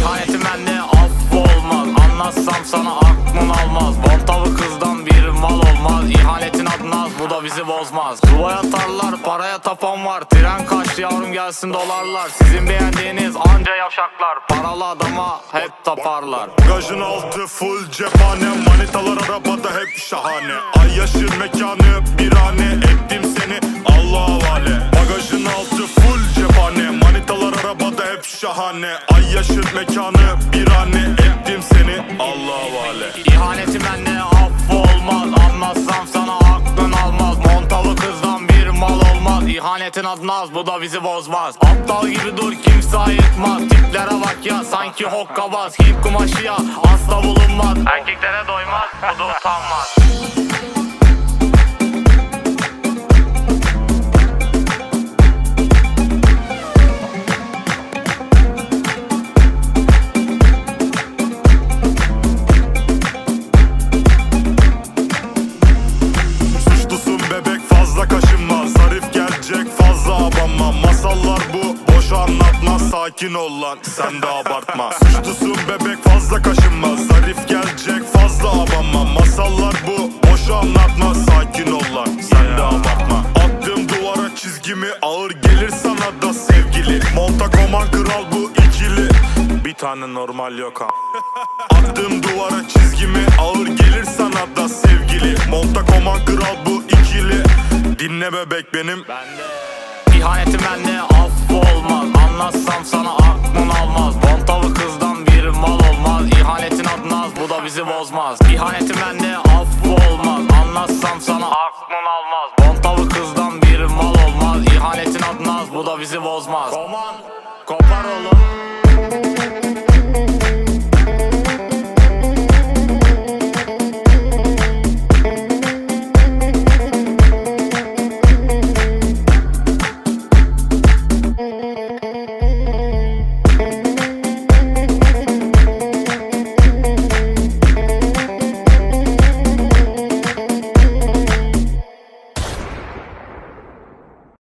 İhanetin bende affı olmaz Anlatsam sana aklın almaz. Bontalı kızdan bir mal olmaz. İhanetin adı naz bu da bizi bozmaz. Yuvaya atarlar paraya tapan var. Tren kaçtı yavrum gelsin dolarlar. Sizin beğendiğiniz anca yavşaklar. Paralı adama hep taparlar. Gajın altı full cephane. Manitalar arabada hep şahane. Ay yaşır mekanı bir hane. Ettim seni şahane Ay yaşır mekanı. Bir hane Ettim seni. Allah'a havale İhanetin bende affı olmaz Anlatsam sana aklın almaz. Montalı kızdan bir mal olmaz. İhanetin naz bu da bizi bozmaz. Aptal gibi dur kimse ayıkmaz Tiplere bak ya sanki hokkabaz Hip kumaşı ya asla bulunmaz. Erkeklere doymaz bu da utanmaz Sakin ol lan sen de abartma. Suçlusun bebek fazla kaşınma. Zarif gelecek fazla abanma Masallar bu boş anlatma. Sakin ol lan sen de abartma. Attığım duvara çizgimi ağır gelir sana da sevgili. Monta koman kral bu ikili. Bir tane normal yok ha. Attığım duvara çizgimi ağır gelir sana da sevgili. Monta koman kral bu ikili. Dinle bebek benim İhanetin bende affı olmaz Anlatsam sana aklın almaz. Bontalı kızdan bir mal olmaz. İhanetin adı naz bu da bizi bozmaz. İhanetin bende affı olmaz Anlatsam sana aklın almaz. Bontalı kızdan bir mal olmaz. İhanetin adı naz bu da bizi bozmaz. Koman